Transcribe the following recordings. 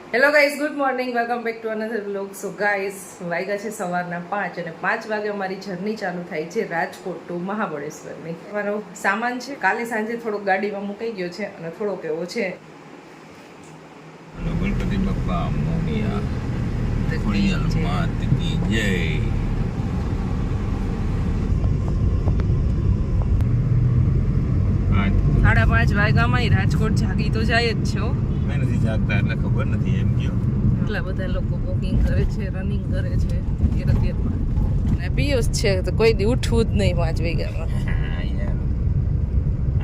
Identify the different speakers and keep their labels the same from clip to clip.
Speaker 1: Hello guys good morning welcome back to another blog so guys વાગ્યા છે સવારના પાંચ અને પાંચ વાગે અમારી જર્ની ચાલુ થાય છે રાજકોટ ટુ મહાબળેશ્વરની. અમારો સામાન છે. કાલે સાંજે થોડોક ગાડીમાં મુકાઈ ગયો છે અને થોડો એવો છે.
Speaker 2: ગણપતિ જય
Speaker 1: સાડા પાંચ વાગ્યામાં રાજકોટ જાગી તો જાય જ છે. હો.
Speaker 2: મેં નથી જાગતા એટલે ખબર નથી એમ કયો.
Speaker 1: એટલા બધા લોકો વોકિંગ કરે છે રનિંગ કરે છે રતિયામાં અને પિયુષ છે તો કોઈ દી ઉઠવું જ નહીં પાંચ વાગ્યામાં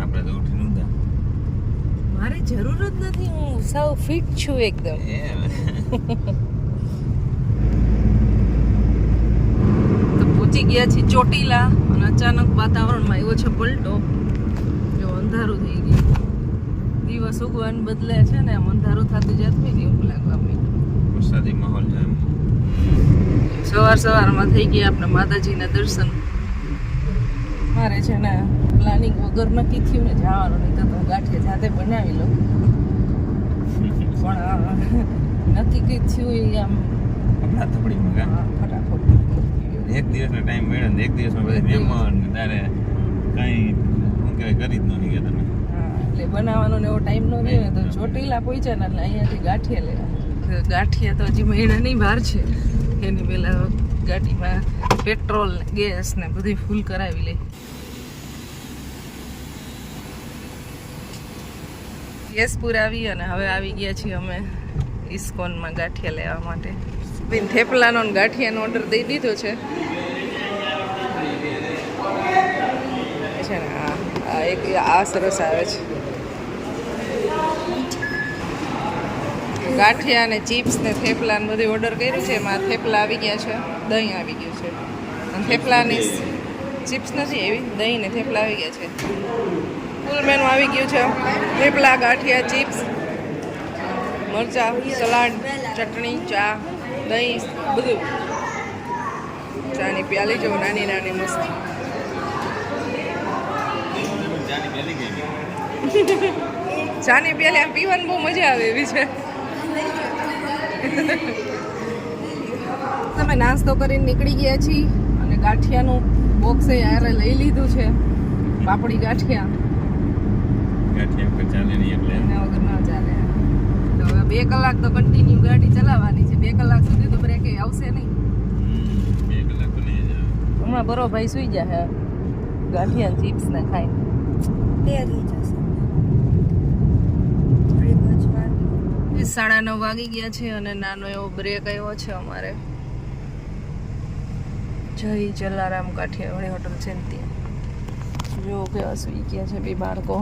Speaker 2: આપણે તો ઉઠી નહોતા
Speaker 1: મારે જરૂર જ નથી હું સાવ ફિટ છું એકદમ. તો પહોંચી ગયા છે ચોટીલા અને અચાનક વાતાવરણમાં એવો છે પલટો. જો અંધારું થઈ ગયું. દિવસ ઉગવાને બદલે છે ને અંધારું થતું જતું એવું લાગવા માંડ્યું
Speaker 2: વરસાદી માહોલ છે
Speaker 1: સવાર સવારમાં થઈ ગયા આપણે માતાજીના દર્શન. મારે છે ને પ્લાનિંગ વગર નક્કી થયું ને જવાનું નહીં તો હું ગાંઠિયા જાતે બનાવી લઉં. પણ આ નક્કી કંઈ થયું એ આમ
Speaker 2: કા
Speaker 1: આ ફટાફટ
Speaker 2: એક દિવસનો ટાઈમ મળ્યો ને એક દિવસમાં બધા મહેમાન તારે કઈ શું કહેવાય કરી જ ન ગયા તમે.
Speaker 1: એટલે બનાવવાનો એવો ટાઈમ નો રહ્યો ને તો ચોટીલા પહોંચ્યા ને એટલે અહીંયાથી ગાંઠિયા લેવા. ગાંઠિયા તો હજી મહિનાની બહાર છે. એની પહેલાં ગાડીમાં પેટ્રોલ ગેસ ને બધી ફૂલ કરાવી લે ગેસ પુરાવી અને હવે આવી ગયા છીએ અમે ઇસ્કોનમાં ગાંઠિયા લેવા માટે. થેપલાનો ગાંઠિયાનો ઓર્ડર દઈ દીધો છે. છે ને આ એક, આ સરસ આવે છે. ગાંઠિયા અને ચિપ્સ ને થેપલા ને બધું ઓર્ડર કર્યું છે. એમાં થેપલા આવી ગયા છે. દહીં આવી ગયું છે. અને થેપલાની ચિપ્સ નથી એવી. દહીં ને થેપલા આવી ગયા છે. ફૂલ મેનુ આવી ગયું છે. થેપલા ગાંઠિયા ચિપ્સ મરચા સલાડ ચટણી ચા દહીં બધું. ચાની પ્યાલી જો નાની નાની મસ્ત. ચાની પ્યાલી આમ પીવાની બહુ મજા આવે એવી છે. તમે નાસ્તો કરીને નીકળી ગયા છીએ અને ગાંઠિયાનું બોક્સ યારે લઈ લીધું છે. પાપડી ગાંઠિયા.
Speaker 2: ગાંઠિયા પર ચાલે નહીં એટલે.
Speaker 1: એના વગર ના ચાલે. તો હવે બે કલાક તો કન્ટિન્યુ ગાડી ચલાવવાની છે. બે કલાક સુધી તો બ્રેક આવશે નહીં.
Speaker 2: બે કલાક તો નહીં જ
Speaker 1: હમણાં બરો ભાઈ સુઈ જાય ગાંઠિયા ચિપ્સ ને ખાઈને. સાડા નવ વાગી ગયા છે અને નાનો એવો બ્રેક આવ્યો છે અમારે. જય જલારામ કાઠિયાવાડી હોટલ છે ત્યાં જો કેવા સુઈ ગયા છે બે બાળકો.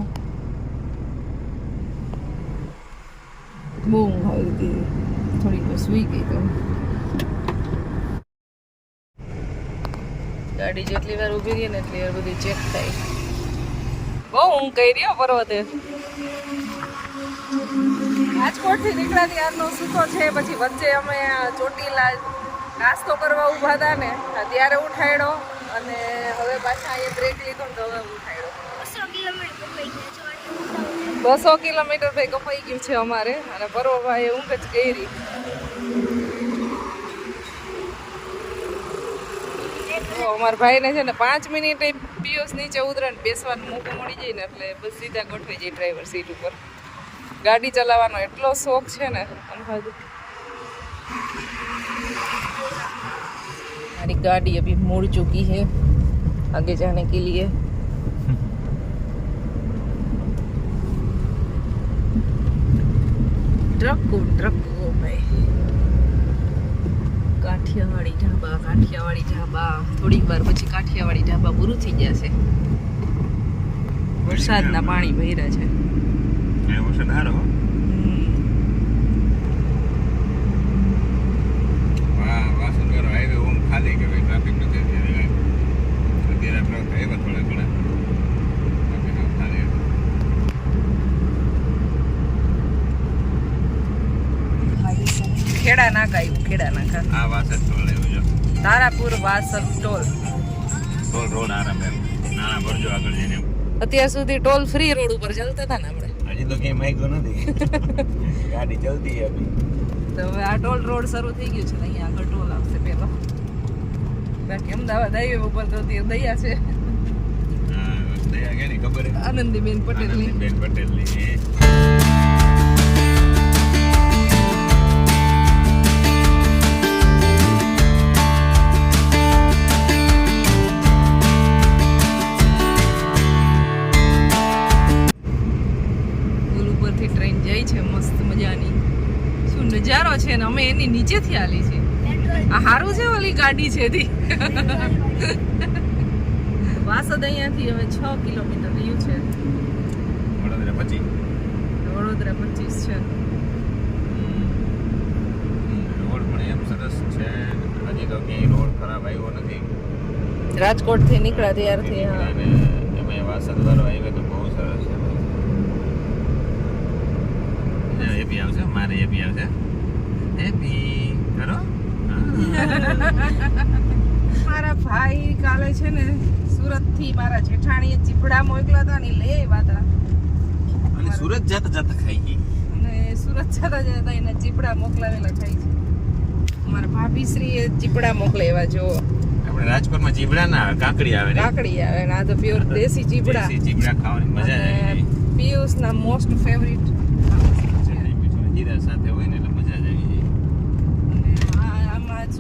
Speaker 1: બહુ ઊંઘ આવી હતી થોડીક સુઈ ગઈ તો. ગાડી જેટલી વાર ઊભી રહી ને એટલી વાર બધી ચેક થાય. બહુ ઊંઘ કરી રહ્યો પર્વતે. રાજકોટથી નીકળ્યા ત્યારનો સૂતો છે પછી વચ્ચે અમે ચોટીલા નાસ્તો કરવા ઊભા હતા ને ત્યારે ઉઠાડ્યો અને હવે પાછા અહીંયા બ્રેક લીધો ને તો હવે ઉઠાડ્યો બસો કિલોમીટર ભાઈ કપાઈ ગયું છે અમારે અને પર્વભાઈ ઊંઘ જ કરી. તો અમારા ભાઈને છે ને પાંચ મિનિટ પિયુષ નીચે ઉતરે ને બેસવાનું મોકો મળી જાય ને એટલે બસ સીધા ગોઠવી જાય ડ્રાઈવર સીટ ઉપર. ગાડી ચલાવવાનો એટલો શોખ છે ને અનહદ हमारी गाड़ी अभी मुड़ चुकी है आगे जाने के लिए ટ્રકો ટ્રકો ભાઈ કાઠિયાવાડી ઢાબા કાઠિયાવાડી ઢાબા થોડીક વાર પછી કાઠિયાવાડી ઢાબા પૂરું થઈ જશે વરસાદના પાણી ભર્યા છે
Speaker 2: એ વરસાદ હારો હો. વાહ વાસુદેવ હાઈવે ઓમ ખાલી કે ભાઈ ટ્રાફિક નથી અત્યારે અત્યારે ટ્રક આવ્યા થોડા ઘણા ખાલી
Speaker 1: ખેડા નાકા આવ્યું ખેડા નાકા
Speaker 2: આ વાસર ટોલ આવ્યું જો
Speaker 1: Tarapur Vasad toll
Speaker 2: toll road આરામ એમ નાના ભરજો આગળ જઈને.
Speaker 1: અત્યાર સુધી ટોલ ફ્રી રોડ ઉપર ચાલતા હતા ને આપણે.
Speaker 2: હજી તો કઈ માઈકો નથી. ગાડી ચાલતી છે અભી
Speaker 1: તો હવે આ ટોલ રોડ શરૂ થઈ ગયું છે ને અહીંયા આગળ ટોલ આવશે પેલો. બાકી અમદાવાદ હાઈવે ઉપર તો ત્યાં દયા છે.
Speaker 2: દયા કેની ખબર
Speaker 1: આનંદીબેન પટેલની.
Speaker 2: આનંદીબેન પટેલની.
Speaker 1: છે ને અમે એની નીચેથી આલી છે. આ હારું છે ઓલી ગાડી છે તી વાસદ અહીંયાથી હવે છ કિલોમીટર રહ્યું છે.
Speaker 2: વડોદરા પછી
Speaker 1: વડોદરા પચીસ છે.
Speaker 2: રોડ પણ એમ સરસ છે. હજી તો ક્યાંય રોડ ખરાબ આવ્યો નથી.
Speaker 1: રાજકોટથી નીકળ્યા ત્યારથી હા.
Speaker 2: અને એમાં વાસદ વાળો હાઈવે તો બહુ સરસ છે. એ બી આવશે મારે એ બી આવશે. કરો.
Speaker 1: મારા ભાઈ કાલે છે ને સુરતથી મારા જેઠાણીએ ચીપડા મોકલા હતા ને લઈ આવ્યા હતા.
Speaker 2: અને સુરત જતા જતા ખાઈ ગઈ.
Speaker 1: અને સુરત જતા જતા એને ચીપડા મોકલાવેલા ખાઈ છે. મારા ભાભી એ ચીપડા મોકલાવ્યા જો
Speaker 2: આપણે રાજકોટમાં ચીબડા ના આવે કાકડી આવે ને?
Speaker 1: કાકડી આવે ને આ તો પ્યોર દેશી ચીપડા.
Speaker 2: દેશી ચીબડા ખાવાની મજા આવે
Speaker 1: આવી ના મોસ્ટ ફેવરિટ
Speaker 2: જીરા સાથે હોય ને એટલે મજા જ આવી જાય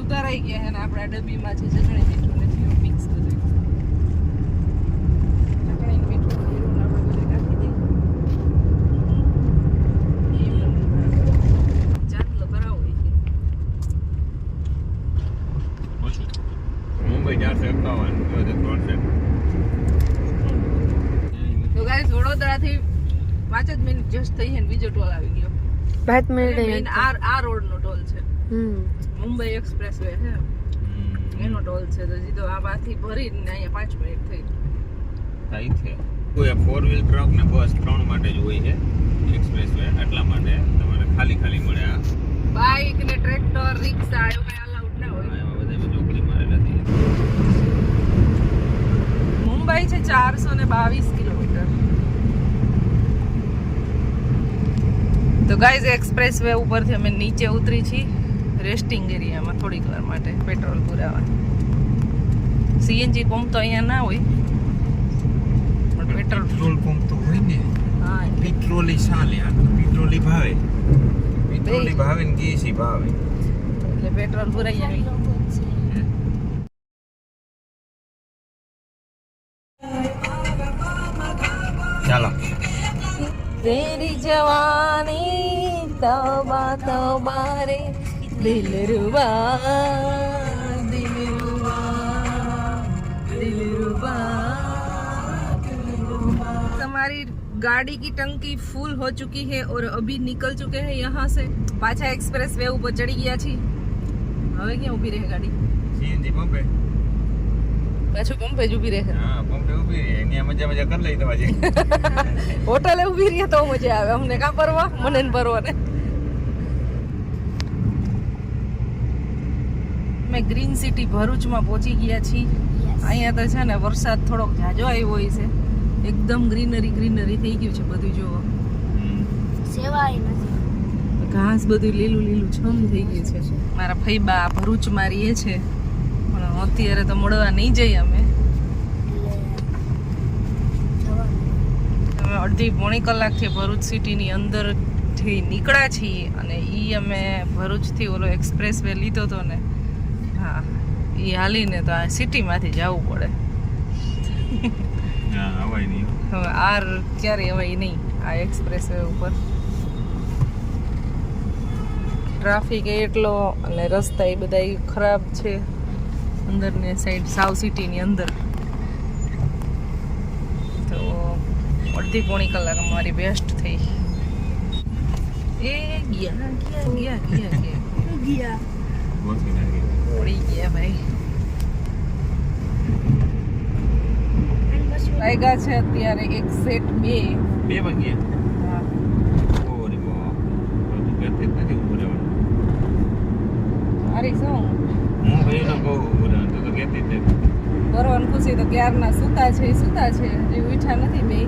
Speaker 1: સુધારાઈ ગયા છે ને આપણા ડબ્બીમાં છે ચટણી મીઠું નથી મિક્સ બધું. ચટણી મીઠું જીરું આપણે બધું નાખી દઈએ. ચાંદલો કરાવો
Speaker 2: મુંબઈ ચારસો એકાવન ત્રણસો
Speaker 1: તો ગાઈસ વડોદરાથી પાંચ જ મિનિટ જસ્ટ થઈ છે બીજો ટોલ આવી ગયો.
Speaker 3: પાંચ મિનિટ
Speaker 1: આ આ રોડનો ટોલ છે. મુંબઈ એક્સપ્રેસ વે છે. એનો ટોલ છે તો સીધો આ બાથી ભરીને અહીંયા પાંચ મિનિટ થઈ
Speaker 2: થાય છે. કોઈ ફોર વ્હીલ ટ્રક ને બસ ત્રણ માટે જ હોય છે એક્સપ્રેસ વે એટલા માટે. તમારે ખાલી ખાલી મળે આ.
Speaker 1: બાઇક ને ટ્રેક્ટર રિક્ષા એવું કઈ અલાઉડ ના હોય.
Speaker 2: એમાં બધા ચોકડી મારેલા હતી
Speaker 1: મુંબઈ છે ચારસો ને બાવીસ કિલોમીટર. તો ગાઈઝ એક્સપ્રેસ વે ઉપરથી અમે નીચે ઉતરી છીએ. રેસ્ટિંગ એરિયામાં થોડીક વાર માટે પેટ્રોલ પુરાવા. સીએનજી પંપ તો અહીંયા ના હોય પણ પેટ્રોલ
Speaker 2: પેટ્રોલ પંપ તો હોય ને.
Speaker 1: હા.
Speaker 2: પેટ્રોલી ચાલે પેટ્રોલી ભાવે. પેટ્રોલી ભાવે ને ગેસી ભાવે.
Speaker 1: એટલે પેટ્રોલ પુરાઈ આવી.
Speaker 2: ચાલો.
Speaker 1: તેરી જવાની તબા તબા રે દિલ રૂબા દિલ રૂબા દિલ રૂબા हमारी गाड़ी की टंकी फुल हो चुकी है और अभी निकल चुके हैं यहाँ से पाछा एक्सप्रेस वे ऊपर चढ़ी ગયા છીએ હવે ક્યાં ઊભી રહે ગાડી
Speaker 2: સીએનજી પંપે
Speaker 1: પાછું પંપે જ ઊભી રહે.
Speaker 2: હા પંપે ઊભી રહે. એની મજા મજા કરી લઈ તમારી
Speaker 1: હોટલે ઊભી રહે તો મજા આવે. અમને કાં પરવા? મને ને પરવા ને મેં ગ્રીન સિટી ભરૂચમાં પહોંચી ગયા છીએ. અહીંયા તો છે ને વરસાદ થોડોક જાજો આવ્યો હોય છે. એકદમ ગ્રીનરી ગ્રીનરી થઈ ગયું છે બધું જોવો.
Speaker 3: સેવાય નથી.
Speaker 1: ઘાસ બધું લીલું લીલું છમ થઈ ગયું છે. મારા ફઈબા ભરૂચમાં રહીએ છે. અત્યારે તો મળવા નહીં જઈએ અમે. અમે અડધી પોણી કલાકથી ભરૂચ સિટીની અંદરથી નીકળ્યા છીએ અને એ અમે ભરૂચથી ઓલો એક્સપ્રેસ વે લીધો હતો ને હા એ હાલીને તો આ સિટીમાંથી જવું પડે. હવે આર ક્યારે અવાય નહીં આ એક્સપ્રેસ વે ઉપર. ટ્રાફિક એટલો અને રસ્તા એ બધા ખરાબ છે. અંદરની સાઈડ સાવ સિટીની અંદર. તો અડધી પોણી કલાક અમારી બેસ્ટ થઈ. એ ગયા ગયા ગયા ગયા ગયા.
Speaker 3: ગયા.
Speaker 2: ગોઠવી
Speaker 1: ગયા. ભાઈ. વાગ્યા છે અત્યારે એક સેટ બે.
Speaker 2: બે વાગ્યા. ઓરી બો તો ઘરથી જ નથી ઊભું રહેવાનું.
Speaker 1: મારી શું?
Speaker 2: હું ભાઈ નો કહું તું તો કહેતી જ નથી.
Speaker 1: ભરવાન ખુશી તો ક્યારના સૂતા છે સૂતા છે. હજી ઉઠા નથી બે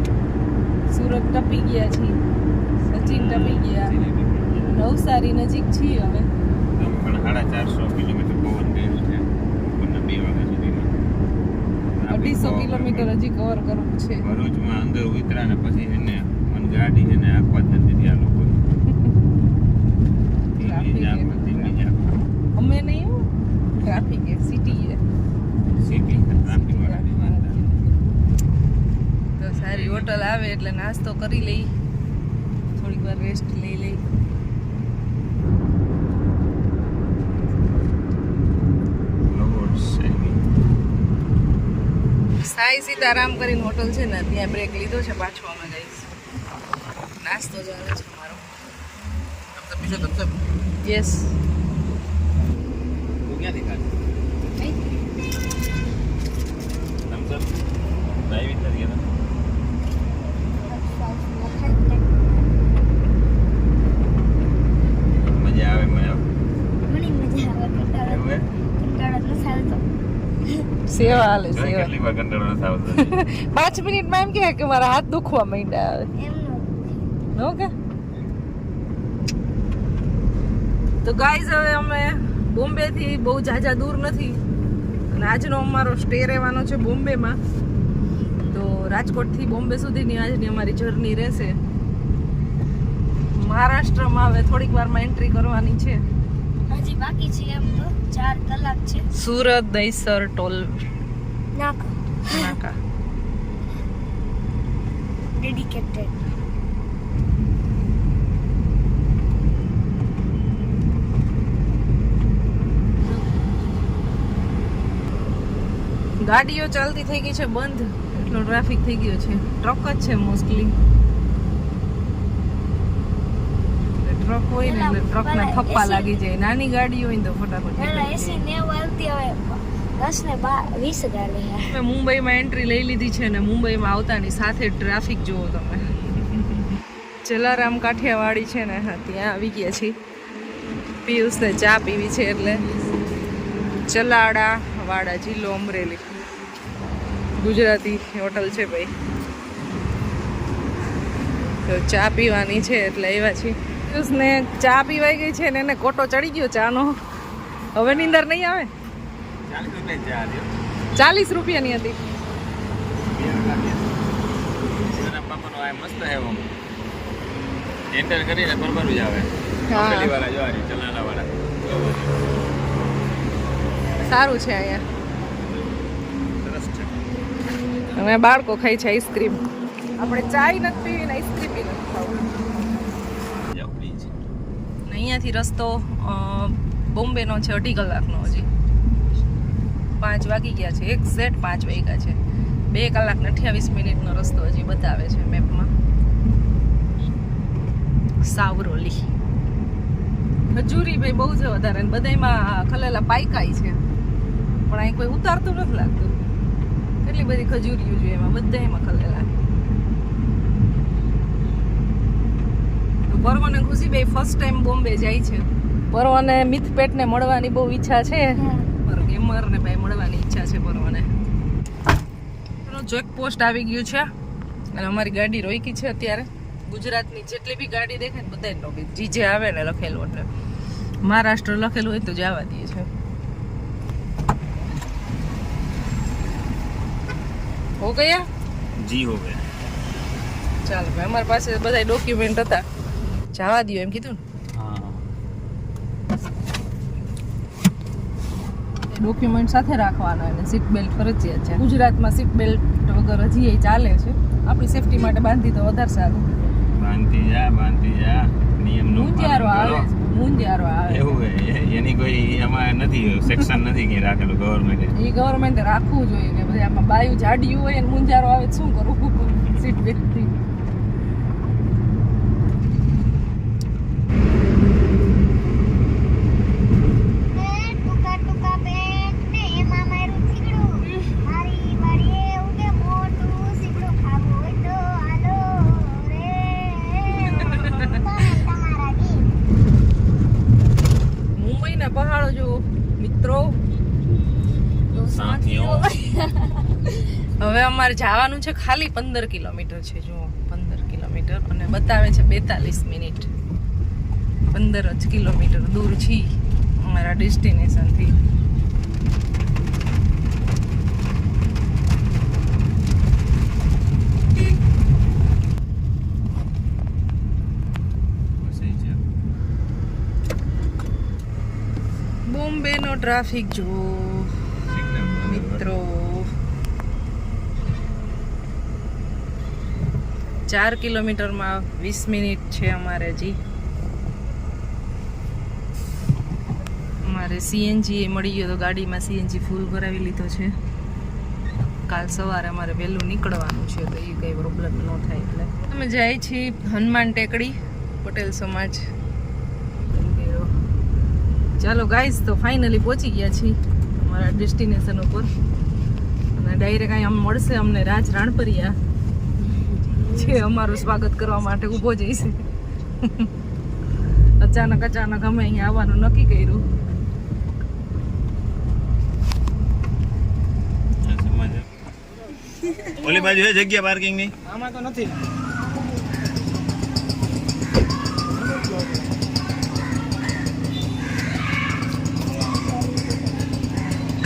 Speaker 1: સુરત ટપી ગયા છે
Speaker 2: સચિન ટપી ગયા.
Speaker 1: નવસારી નજીક છીએ હવે
Speaker 2: પણ સાડા ચારસો કિલોમીટર પવન કર્યું છે. બપોરના બે વાગ્યા સુધીમાં.
Speaker 1: અઢીસો કિલોમીટર હજી કવર કરવું છે.
Speaker 2: ભરૂચમાં અંદર ઉતરા ને પછી એને મને ગાડી છે ને આખવા જ નથી ત્યાં લોકો
Speaker 1: અમે નહીં ટ્રાફિક એ સિટી એ
Speaker 2: સિટી ટ્રાફિક
Speaker 1: તો સારી હોટલ આવે એટલે નાસ્તો કરી લઈ. થોડીક વાર રેસ્ટ લઈ લઈ. સાઈ સીતારામ કરીને હોટલ છે ને ત્યાં બ્રેક લીધો છે પાછો અમે જઈશ નાસ્તો ચાલે છે મારો યસ
Speaker 2: ક્યાંથી ખાધું Thumbs up? નથી ગયા મજા આવે મને
Speaker 3: મને મજા આવે કંટાળો. કંટાળો નથી
Speaker 1: સેવા હાલે સેવા.
Speaker 2: કેટલી વાર કંટાળો નથી
Speaker 1: પાંચ મિનિટમાં એમ કહે કે મારા હાથ દુખવા માંડ્યા આવે નો કે? તો ગાઈઝ હવે અમે બોમ્બે થી બહુ જાજા દૂર નથી. અને આજનો અમારો સ્ટે રહેવાનો છે બોમ્બેમાં. તો રાજકોટથી બોમ્બે સુધીની આજની અમારી જર્ની રહેશે. મહારાષ્ટ્રમાં હવે થોડીક વારમાં એન્ટ્રી કરવાની છે.
Speaker 3: હજી બાકી છે એમ તો ચાર કલાક છે.
Speaker 1: સુરત દહીસર ટોલ
Speaker 3: નાકા.
Speaker 1: નાકા.
Speaker 3: ડેડિકેટેડ
Speaker 1: ગાડીઓ ચાલતી થઈ ગઈ છે બંધ. એટલો ટ્રાફિક થઈ ગયો છે. ટ્રક જ છે મોસ્ટલી ટ્રક હોય ને એટલે ટ્રકના થપ્પા લાગી જાય. નાની ગાડી હોય ને તો ફટાફટ
Speaker 3: એસી નેવું આવતી હવે દસ ને બા વીસ હજાર લે
Speaker 1: મુંબઈમાં એન્ટ્રી લઈ લીધી છે ને મુંબઈમાં આવતાની સાથે ટ્રાફિક જુઓ તમે. જલારામ કાઠિયાવાડી છે ને હા ત્યાં આવી ગયા છીએ. પિયુષને ચા પીવી છે એટલે. ચલાડા વાડા જિલ્લો અમરેલી. ગુજરાતી હોટલ છે ભાઈ. તો ચા પીવાની છે એટલે આવ્યા છીએ. ને ચા પીવાઈ ગઈ છે ને એને કોટો ચડી ગયો ચાનો. હવે નીંદર નહીં આવે?
Speaker 2: ચાલીસ
Speaker 1: રૂપિયાની હતી
Speaker 2: મસ્ત હે એન્ટર કરીને બરોબર જ આવે.
Speaker 1: હા.
Speaker 2: વાળા જો આ વાળા
Speaker 1: સારું છે અહીંયા
Speaker 2: સરસ છે
Speaker 1: અને બાળકો ખાય છે આઈસ્ક્રીમ આપણે ચાય નથી પીવી આઈસ્ક્રીમ બી નથી અહીંયાથી રસ્તો બોમ્બેનો છે અઢી કલાકનો હજી. પાંચ વાગી ગયા છે એક્ઝેક્ટ પાંચ વાગ્યા છે. બે કલાક અઠ્યાવીસ મિનિટનો રસ્તો હજી બતાવે છે મેપમાં સાવરોલી ખજૂરી ભાઈ બહુ છે વધારે ને બધાયમાં ખલેલા પાયકાઈ છે. પણ અહીં કોઈ ઉતારતું નથી લાગતું. કેટલી બધી ખજૂરીઓ જોઈએ એમાં? બધાયમાં ખલેલા. તો પર્વ અને ખુશીભાઈ ફર્સ્ટ ટાઈમ બોમ્બે જાય છે. પર્વને મિથપેટને મળવાની બહુ ઈચ્છા છે. ગેમર ગેમરને ભાઈ મળવાની ઈચ્છા છે પર્વને. ચેક પોસ્ટ આવી ગયું છે. અને અમારી ગાડી રોકી છે અત્યારે. ગુજરાતની જેટલી બી ગાડી દેખાય ને બધાય રોકી. જી જે આવે ને લખેલું એટલે. મહારાષ્ટ્ર લખેલું હોય તો જવા દઈએ છે. હો ગયા?
Speaker 2: જી હો ગયા.
Speaker 1: ચાલો ભાઈ અમારી પાસે બધા ડોક્યુમેન્ટ હતા. જવા દો એમ કીધું ને.
Speaker 2: હા.
Speaker 1: ડોક્યુમેન્ટ સાથે રાખવાના અને સીટ બેલ્ટ ફરજિયાત છે. ગુજરાતમાં સીટ બેલ્ટ વગર હજી એ ચાલે છે. આપણી સેફટી માટે બાંધી તો વધારે સારું.
Speaker 2: બાંધી જા બાંધી જા. નિયમનું
Speaker 1: મુંજારો આવે મુંજારો આવે
Speaker 2: કોઈ એમાં નથી સેક્શન નથી કે રાખેલું ગવર્મેન્ટે
Speaker 1: એ. ગવર્મેન્ટે રાખવું જોઈએ કે ભાઈ આમાં બાયું જાડ્યું હોય અને મુંજારો આવે શું કરવું સીટ બેલ્ટથી
Speaker 3: ટૂંકા ટૂંકા પેન્ટ ને એમાં મારું થીગડું મારી વાડીએ ઉગે મોટું સીગડું ખાવું હોય તો આલો રે તમારા ગીત
Speaker 1: મુંબઈના પહાડો જો મિત્રો
Speaker 2: સાથીઓ
Speaker 1: હવે અમારે જવાનું છે ખાલી પંદર કિલોમીટર છે, જુઓ, પંદર કિલોમીટર. અને બતાવે છે બેતાલીસ મિનિટ. પંદર જ કિલોમીટર દૂર છીએ અમારા ડેસ્ટિનેશનથી. બોમ્બેનો ટ્રાફિક જુઓ. મિત્રો. ચાર કિલોમીટરમાં વીસ મિનિટ છે અમારે હજી અમારે સીએનજી મળી ગયો તો ગાડીમાં સીએનજી ફૂલ ભરાવી લીધો છે. કાલ સવારે અમારે વહેલું નીકળવાનું છે તો એ કંઈ પ્રોબ્લેમ ન થાય એટલે. અમે જાય છીએ હનુમાન ટેકડી, પટેલ સમાજ. ચાલો ગાઈઝ તો ફાઇનલી પહોંચી ગયા છીએ અમારા ડેસ્ટિનેશન ઉપર. અને ડાયરેક્ટ અહીં આમ મળશે અમને રાજ રાણપરિયા. જે અમારું સ્વાગત કરવા માટે ઊભો જઈશ. અચાનક અચાનક અમે અહીંયા આવવાનું નક્કી કર્યું.
Speaker 2: ઓલી બાજુ છે જગ્યા પાર્કિંગની?
Speaker 4: આમાં તો નથી.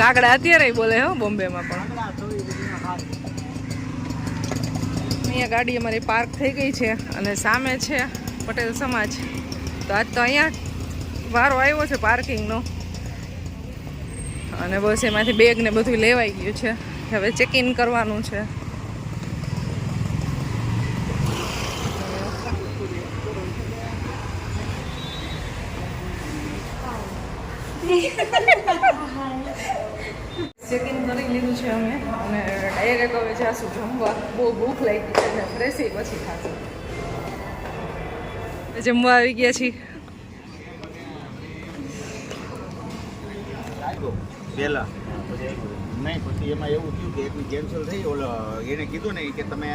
Speaker 1: કાગડા અત્યારે બોલે હો બોમ્બેમાં પણ. અહીંયા ગાડી અમારી પાર્ક થઈ ગઈ છે અને સામે છે પટેલ સમાજ. તો આજ તો અહીંયા વારો આવ્યો છે પાર્કિંગનો. અને બસ એમાંથી બેગ ને બધું લેવાઈ ગયું છે. હવે ચેક ઇન કરવાનું છે. ચેક ઇન લીધું છે અમે. અને ડાયરેક્ટ હવે જાશું જમવા. બહુ ભૂખ લાગી છે એટલે ફ્રેશ પછી ખાશું. જમવા આવી ગયા છીએ.
Speaker 4: પહેલા. નહીં પછી એમાં એવું થયું કે એકની કેન્સલ થઈ ઓલો એને કીધું ને કે તમે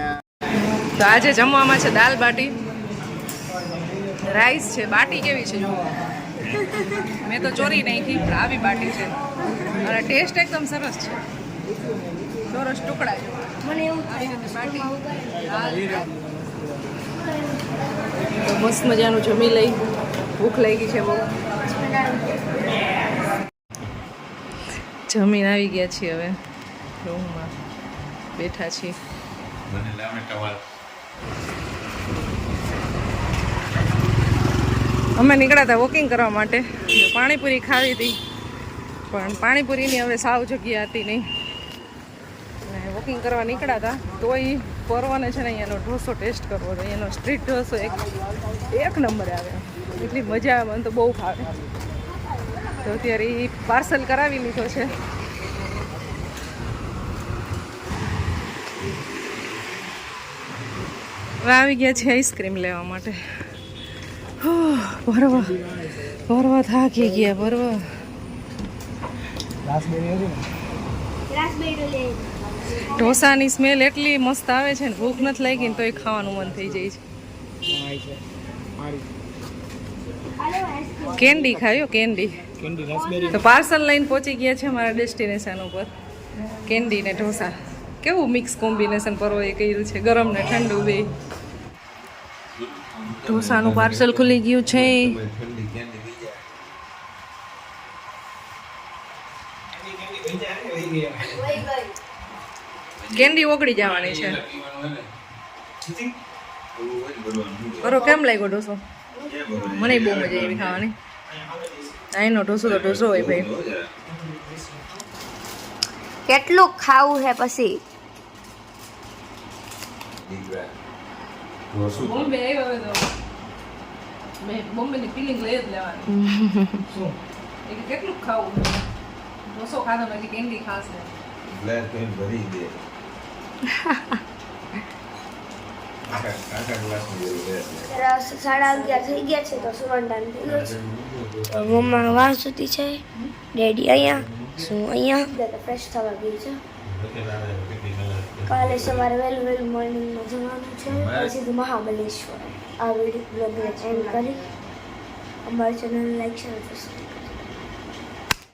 Speaker 1: તો આજે જમવામાં છે દાલ બાટી. રાઈસ છે. બાટી કેવી છે? જો મેં તો ચોરી નાખી પણ આવી બાટી છે. અને ટેસ્ટ એકદમ સરસ છે. સરસ ટુકડા.
Speaker 3: મને એવું
Speaker 1: મસ્ત મજાનું જમી લઈ. ભૂખ લાગી છે બહુ. જમીન આવી ગયા છીએ હવે રૂમમાં. બેઠા છીએ. અમે નીકળ્યા હતા વોકિંગ કરવા માટે. પાણીપુરી ખાવી હતી. પણ પાણીપુરીની હવે સાવ જગ્યા હતી નહીં. વોકિંગ કરવા નીકળ્યા હતા તોય પરવાને છે ને અહીંયાનો ઢોસો ટેસ્ટ કરવો હતો એનો સ્ટ્રીટ ઢોસો એક એક નંબરે આવે. એટલી મજા આવે મને તો બહુ ભાવે. તો અત્યારે એ પાર્સલ કરાવી લીધો છે. હવે આવી ગયા છે આઈસ્ક્રીમ લેવા માટે. ભરવા. ભરવા થાકી ગયા ભરવા.
Speaker 4: રાસબેરી હતી ને?
Speaker 3: રાસબેરી લે
Speaker 1: ઢોસાની સ્મેલ એટલી મસ્ત આવે છે ને, ભૂખ નથી લાગી ને તો એ ખાવાનું મન થઈ જાય છે. કેન્ડી ખાયો, કેન્ડી? તો પાર્સલ લઈને પહોંચી ગયા છે મારા ડેસ્ટિનેશન ઉપર. કેન્ડી ને ઢોસા. કેવું મિક્સ કોમ્બિનેશન પરવો એ કર્યું છે, ગરમ ને ઠંડુ બે. ઢોસાનું પાર્સલ ખુલી ગયું છે
Speaker 2: ઠંડી કેન્ડી બીજા
Speaker 1: કેન્ડી ઓગળી જવાની છે.
Speaker 2: ને ને
Speaker 1: કરો કેમ લાગ્યો ઢોસો? મને બહુ મજા આવી ખાવાની. અહીંનો ઢોસો તો ઢોસો હોય ભાઈ.
Speaker 3: કેટલું ખાવું હે પછી?
Speaker 1: બોમ્બે આવ્યો હવે તો. મેં બોમ્બેની ફિલિંગ લઈ જ લેવાની. કેટલું ખાવું ઢોસો ખાધો પછી કેન્ડી ખાશે.
Speaker 2: ગ્લાસ પેન ભરી દે.
Speaker 3: સાડા અગિયાર થઈ ગયા છે તો સુવર્ણ ટાઈમ થઈ ગયો છે મમ્મા વાહ સુધી છે. ડેડી અહીંયા શું અહીંયા? તો ફ્રેશ થવા ગયું છે. કાલે સવારે વહેલું વહેલું મોર્નિંગમાં જવાનું છે. પછી મહાબલેશ્વર. આ વીડિયો બ્લોગને એન્ડ કરી. અમારી ચેનલ લાઈક શેર સબસ્ક્રાઈબ